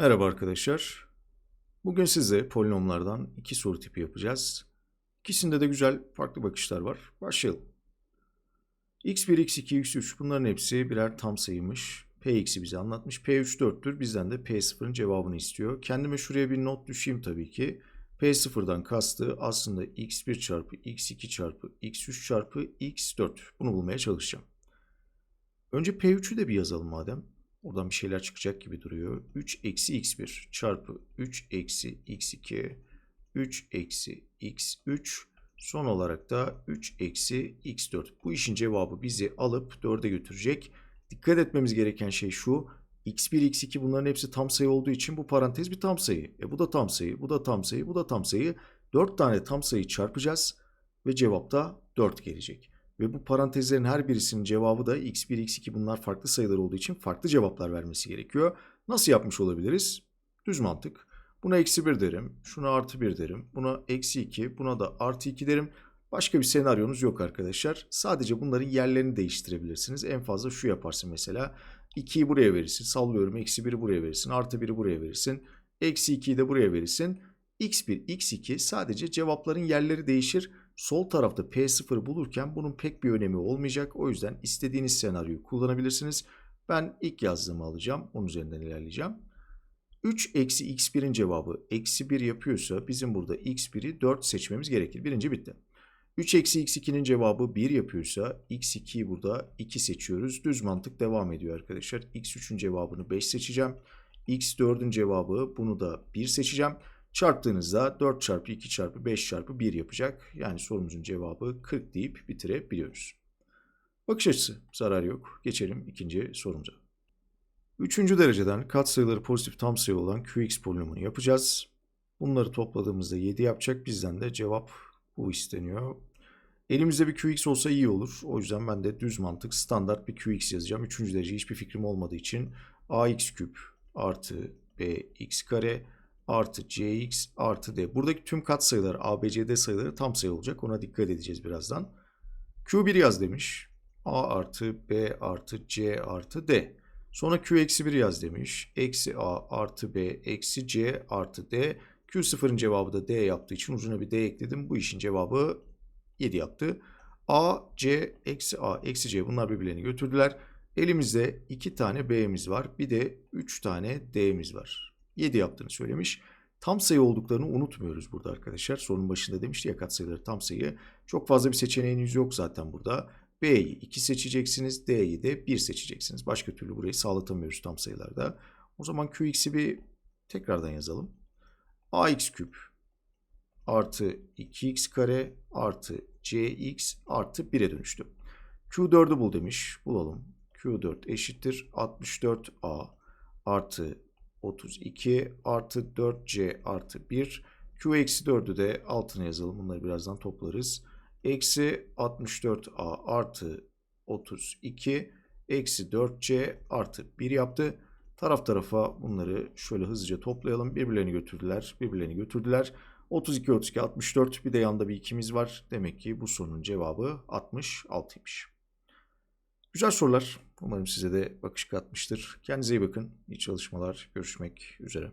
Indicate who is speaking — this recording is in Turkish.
Speaker 1: Merhaba arkadaşlar. Bugün size polinomlardan iki soru tipi yapacağız. İkisinde de güzel farklı bakışlar var. Başlayalım. x1, x2, x3 bunların hepsi birer tam sayıymış. Px'i bize anlatmış. P3 4'tür. Bizden de P0'ın cevabını istiyor. Kendime şuraya bir not düşeyim tabii ki. P0'dan kastı aslında x1 çarpı x2 çarpı x3 çarpı x4. Bunu bulmaya çalışacağım. Önce P3'ü de bir yazalım madem. Oradan bir şeyler çıkacak gibi duruyor. 3 eksi x1 çarpı 3 eksi x2 3 eksi x3 son olarak da 3 eksi x4. Bu işin cevabı bizi alıp 4'e götürecek. Dikkat etmemiz gereken şey şu. x1, x2 bunların hepsi tam sayı olduğu için bu parantez bir tam sayı. E bu da tam sayı, bu da tam sayı, bu da tam sayı. 4 tane tam sayı çarpacağız ve cevapta 4 gelecek. Ve bu parantezlerin her birisinin cevabı da x1, x2 bunlar farklı sayılar olduğu için farklı cevaplar vermesi gerekiyor. Nasıl yapmış olabiliriz? Düz mantık. Buna eksi 1 derim, şuna artı 1 derim, buna eksi 2, buna da artı 2 derim. Başka bir senaryonuz yok arkadaşlar. Sadece bunların yerlerini değiştirebilirsiniz. En fazla şu yaparsın mesela. 2'yi buraya verirsin. Sallıyorum eksi 1'i buraya verirsin. Artı 1'i buraya verirsin. Eksi 2'yi de buraya verirsin. x1, x2 sadece cevapların yerleri değişir. Sol tarafta P0'ı bulurken bunun pek bir önemi olmayacak. O yüzden istediğiniz senaryoyu kullanabilirsiniz. Ben ilk yazdığımı alacağım. Onun üzerinden ilerleyeceğim. 3 eksi x1'in cevabı eksi 1 yapıyorsa bizim burada x1'i 4 seçmemiz gerekir. Birinci bitti. 3 eksi x2'nin cevabı 1 yapıyorsa x2'yi burada 2 seçiyoruz. Düz mantık devam ediyor arkadaşlar. x3'ün cevabını 5 seçeceğim. x4'ün cevabı bunu da 1 seçeceğim. Çarptığınızda 4 çarpı 2 çarpı 5 çarpı 1 yapacak. Yani sorumuzun cevabı 40 deyip bitirebiliyoruz. Bakış açısı zarar yok. Geçelim ikinci sorumuza. Üçüncü dereceden katsayıları pozitif tam sayı olan qx polinomunu yapacağız. Bunları topladığımızda 7 yapacak. Bizden de cevap bu isteniyor. Elimizde bir qx olsa iyi olur. O yüzden ben de düz mantık standart bir qx yazacağım. Üçüncü derece hiçbir fikrim olmadığı için ax küp artı bx kare artı cx artı d. Buradaki tüm katsayılar abcd sayıları tam sayı olacak. Ona dikkat edeceğiz birazdan. q1 yaz demiş. a artı b artı c artı d. Sonra q eksi 1 yaz demiş. Eksi a artı b eksi c artı d. Q0'ın cevabı da D yaptığı için ucuna bir D ekledim. Bu işin cevabı 7 yaptı. A, C, eksi A, eksi C bunlar birbirlerini götürdüler. Elimizde 2 tane B'miz var. Bir de 3 tane D'miz var. 7 yaptığını söylemiş. Tam sayı olduklarını unutmuyoruz burada arkadaşlar. Sorunun başında demişti ya katsayıları tam sayı. Çok fazla bir seçeneğiniz yok zaten burada. B'yi 2 seçeceksiniz. D'yi de 1 seçeceksiniz. Başka türlü burayı sağlatamıyoruz tam sayılarda. O zaman Qx'i bir tekrardan yazalım ax küp artı 2x kare artı cx artı 1'e dönüştü. Q4'ü bul demiş. Bulalım. Q4 eşittir 64a artı 32 artı 4c artı 1. Q eksi 4'ü de altına yazalım. Bunları birazdan toplarız. Eksi 64a artı 32 eksi 4c artı 1 yaptı. Taraf tarafa bunları şöyle hızlıca toplayalım. Birbirlerini götürdüler. Birbirlerini götürdüler. 32, 32, 64. Bir de yanda bir ikimiz var. Demek ki bu sorunun cevabı 66'ymış. Güzel sorular. Umarım size de bakış katmıştır. Kendinize iyi bakın. İyi çalışmalar. Görüşmek üzere.